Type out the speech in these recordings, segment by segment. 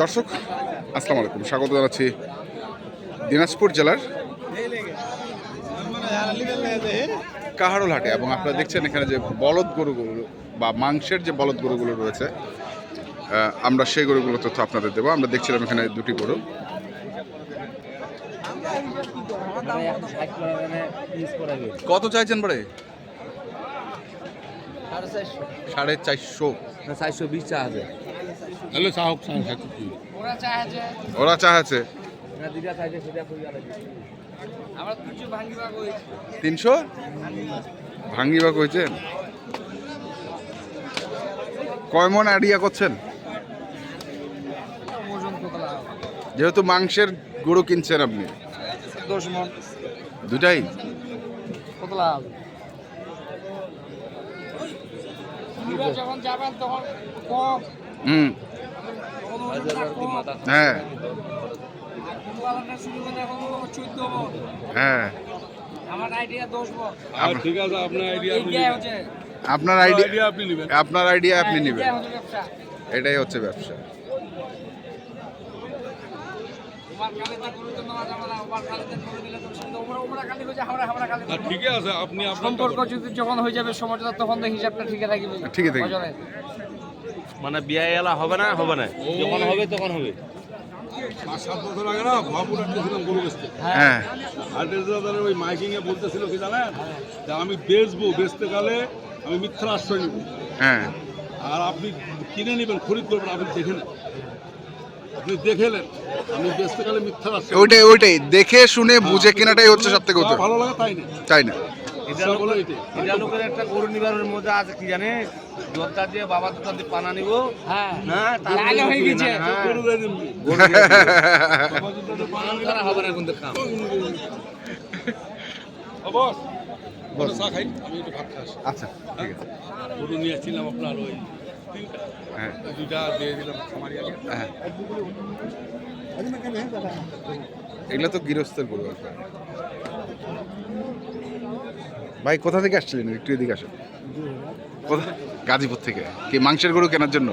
দর্শক আসসালামু আলাইকুম স্বাগত জানাচ্ছি দিনাজপুর জেলার কাহারোল হাটে এবং আপনারা দেখছেন এখানে যে বলদ গরুগুলো বা মাংসের যে বলদ গরুগুলো রয়েছে আমরা সেই গরুগুলো তথ্য আপনাদের দেবো। আমরা দেখছিলাম এখানে দুটি গরু। কত চাইছেন বাড়ে সাড়ে চারশো। চারশো বিশ চা আছে। হ্যালো চাহক চাহক সাথে ওরা কই আলাদা তিনশো? ভাঙ্গিবা কইছেন কয় মন আইডিয়া করছেন? যেহেতু মাংসের গরু কিনছেন আপনি। দুটাই? কত লাভ যখন যাবেন তখন কম। হুম। হ্যাঁ। হ্যাঁ। আমার আইডিয়া দশ ঠিক আছে আপনার আইডিয়া আপনি আপনার আইডিয়া আপনি নেবেন। আপনার আইডিয়া আপনি নেবেন। হচ্ছে ব্যবসা। এটাই হচ্ছে ব্যবসা। ঠিক আছে আপনি আপনার সম্পর্ক যদি যখন হয়ে যাবে সমঝোতা তখন তো হিসাবটা ঠিকই থাকবে। ঠিকই থাকবে। মানে বিয়ে এলা হবে না হবে না? যখন হবে তখন হবে। পাঁচ সাত বছর আগে না গরু বেচতে। হ্যাঁ। আর ওই মাইকিং এ বলতেছিল কি জানেন? যে আমি বেচবো বেচতে গেলে আমি মিথ্যা আশ্রয় নিব। হ্যাঁ। আর আপনি কিনে নেবেন খরিদ করবেন আপনি দেখে নেন। আপনি দেখেলেন আমি মিথ্যা ওইটাই ওইটাই। দেখে শুনে বুঝে কেনাটাই হচ্ছে সব থেকে ভালো লাগে তাই না? তাই না? এটা সব হলো এটা লোকের একটা গরু নিবারের মধ্যে আছে কি জানে? দরকার দিয়ে বাবা দরকার দিয়ে পানা নিব। হ্যাঁ। না হয়ে গেছে। গরু গায়ে দিন। বাবা যদি ওটা বানান তারা হবে না কিন্তু কাম বস। বস চা খাই আমি একটু ভাত খাস আচ্ছা ঠিক আছে। গরু নিয়ে আসছিলাম আপনার ওই হ্যাঁ। দিয়ে দিলাম খামারিয়াকে হ্যাঁ। এগুলো তো গৃহস্থের গরু আর ভাই কোথা থেকে আসছিলেন? একটু এদিকে আসেন। কোথা? গাজীপুর থেকে। কি মাংসের গরু কেনার জন্য?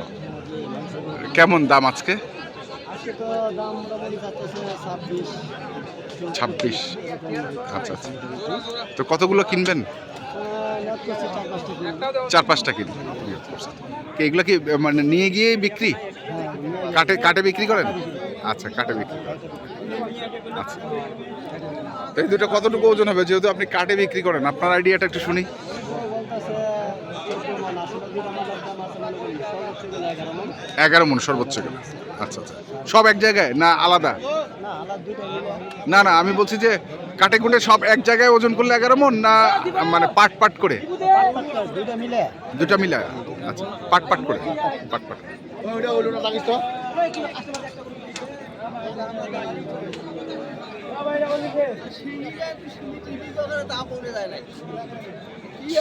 কেমন দাম আজকে? আজকে তো দাম মোটামুটি যাচ্ছে ছাব্বিশ। আচ্ছা আচ্ছা। তো কতগুলো কিনবেন? চার পাঁচটা কিলো এগুলো কি মানে নিয়ে গিয়ে বিক্রি? কাটে কাটে বিক্রি করেন? আচ্ছা কাটে বিক্রি করেন। আচ্ছা। এই দুটো কতটুকু ওজন হবে? যেহেতু আপনি কাটে বিক্রি করেন, আপনার আইডিয়াটা একটু শুনি। এগারো মন সর্বোচ্চ গেলে আচ্ছা আচ্ছা। সব এক জায়গায়? না, আলাদা? না না, আমি বলছি যে কাটে কুটে সব এক জায়গায় ওজন করলে এগারো মন না মানে পাট পাট করে? দুটা মিলে আচ্ছা পাট পাট করে, পাট পাট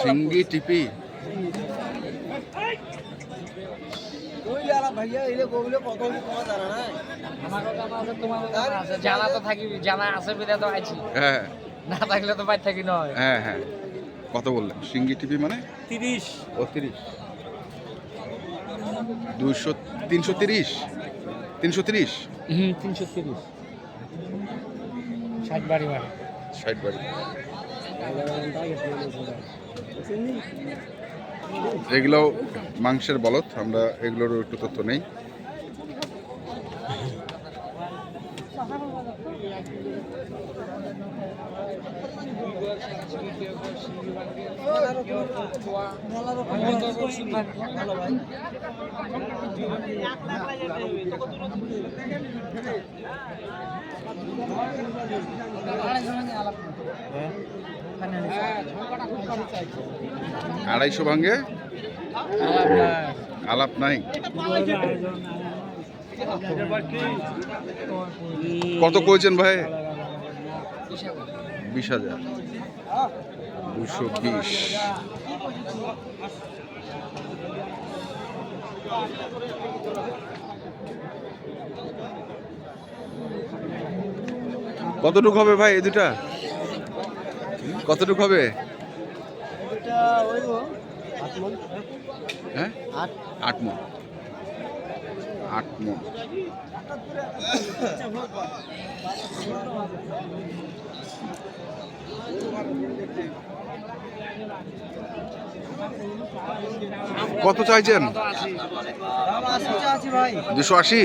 সিঙ্গি টিপি। আমার কথা আছে তোমার আছে জানা তো থাকি জানা আছে বিদা তো আছি হ্যাঁ। না থাকলে তো বাইর থাকি নয়। হ্যাঁ হ্যাঁ। কত বললেন সিঙ্গি টিপি মানে? তিরিশ। ও তিরিশ। দুইশো তিনশো তিরিশ? তিনশো তিরিশ? হুম তিনশো তিরিশ। ষাট বাড়ি বাড়ি। ষাট বাড়ি। এগুলো মাংসের বলদ আমরা এগুলোরও একটু তথ্য নেই। আড়াইশো ভাঙ্গে আলাপ নাই। কত কইছেন ভাই? বিশ হাজার। দুশো বিশ। কতটুকু হবে ভাই এই দুটা? কতটুকু হবে? হ্যাঁ? আট আট মন। আট মন। কত চাইছেন? দুশো আশি?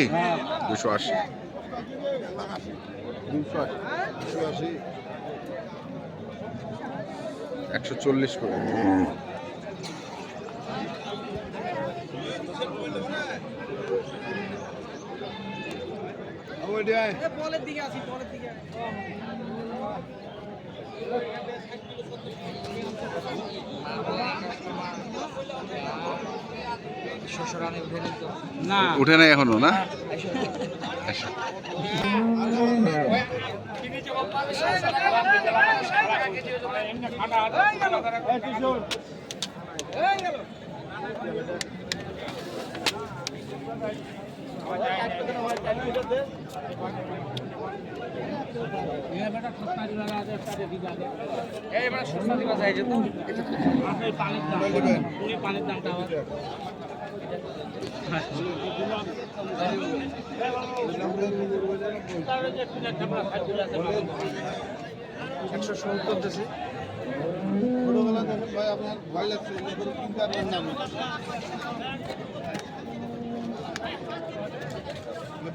দুশো আশি। একশো চল্লিশ করে। পরের দিকে উঠে নাই এখনও না এই মানে সস্তা দিবা যায় যে তো পানির দাম। পানির দামটা আবার। একশো সত্তর দেশে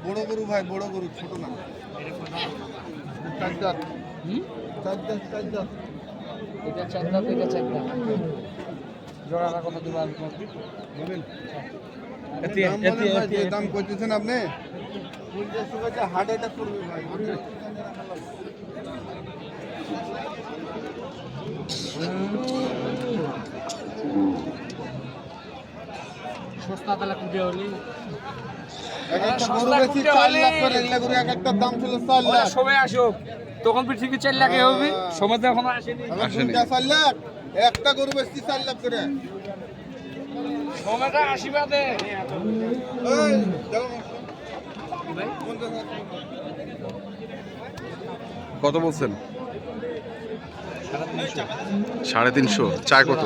বড় গরু ভাই বড় গরু ছোট না। এটা এটা জোড়াটা কত দিবা দাম করতেছেন আপনি? হার্ট অ্যাটাক করবে ভাই সস্তা কুটে হলি। এক একটা গরু বেশি চার লাখ করে এগুলা গরু এক একটা দাম ছিল চার লাখ। সময় আসুক। তখন পৃথিবী চার লাখে হবে। সময় তো এখনও আসেনি। আসেনি। চার লাখ একটা গরু বেশি চার লাখ করে। সময়টা। কত বলছেন? সাড়ে তিনশো। চায় কত?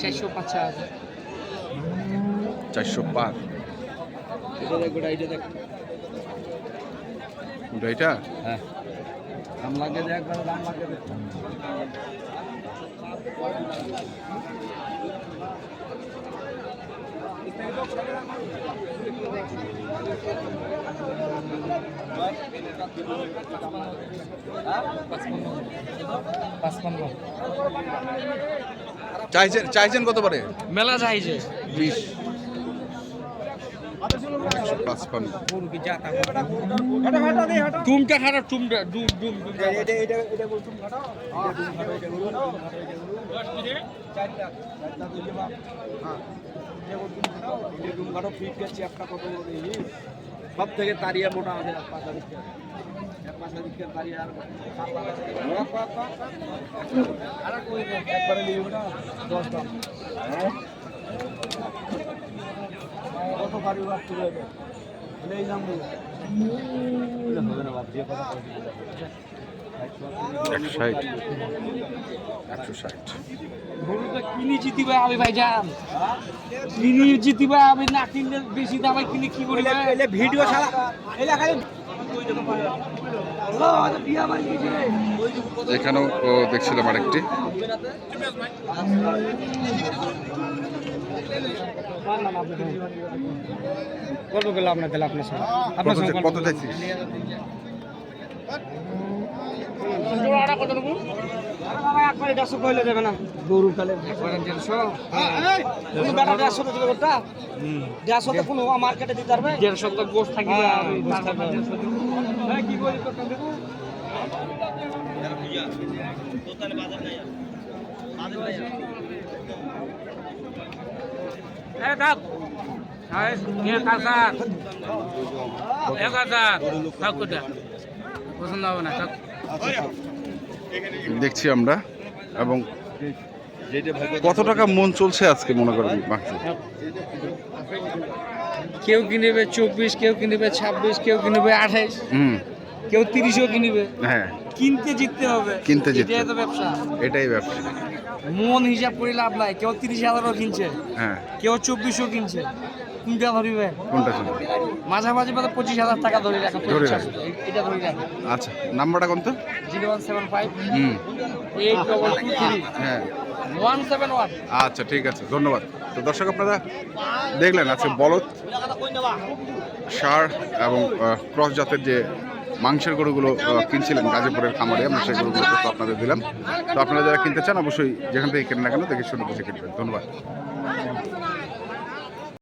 চারশো পাঁচ হাজার। চারশো পার। এটা দাম লাগে একবার দাম লাগে দেখ পাঁচপান্ন চাইছেন চাইছেন কত পারে মেলা চাইছে। বিশ। একশো পাঁচপান্ন টুমটা খারাপ টুমটা ডুম ডুম সব থেকে তারিয়া মোটা আমাদের একবারে নিয়ে ওটা দশটা কত গাড়ি বাদ চলে যাবে এই দাম বলে। হবে না বাদ দিয়ে কথা একশো ষাট। একশো ষাট। গরু তো কিনে আমি ভাই যান কিনে জিতিবে আমি না কিনলে বেশি দামে কিনে কি করি ভিডিও ছাড়া এলে খালি এখানেও দেখছিলাম আরেকটি। গল্প করলে আপনার তাহলে আপনার সঙ্গে? কত চা- কত চাইছিস একবারে দেড়শো কইলে দেবে না গরু কালে দেড়শো বেটা দেড়শো দেবে গোটা দেড়শোতে কোনো মার্কেটে দিতে পারবে দেড়শো তো গোস থাকিবে। হ্যাঁ, কি করি তোকে দেবো? এই থাক। এক হাজার। এক হাজার। থাক? পছন্দ হবে না থাক। দেখছি আমরা এবং কত টাকা মন চলছে আজকে মনে করেন কেউ কিনবে চব্বিশ কেউ কিনবে ছাব্বিশ কেউ কিনবে আঠাইশ হুম কেউ তিরিশও কিনবে। হ্যাঁ। কিনতে জিততে হবে। কিনতে জিততে এটাই তো ব্যবসা। এটাই ব্যবসা। মন হিসাব করে লাভ নাই। কেউ তিরিশ হাজারও কিনছে। হ্যাঁ। কেউ চব্বিশও কিনছে। কোনটা ধরিবে? কোনটা শুনবে মাঝামাঝি মানে পঁচিশ হাজার টাকা ধরে রাখো ধরে। এই- এটা ধরে রাখো। আচ্ছা নাম্বারটা কোন তো? Zero one seven five hmm. Eight double two three. হ্যাঁ। One seven one. আচ্ছা ঠিক আছে। ধন্যবাদ। তো দর্শক আপনারা দেখলেন আজকে বলদ সার এবং ক্রস জাতের যে মাংসের গরুগুলো কিনছিলেন গাজীপুরের খামারে, আমরা সেই গরুগুলো তো আপনাদের দিলাম। তো আপনারা যারা কিনতে চান, অবশ্যই যেখান থেকে কেনেন না কেন, দেখে শুনে বুঝে কিনবেন। ধন্যবাদ।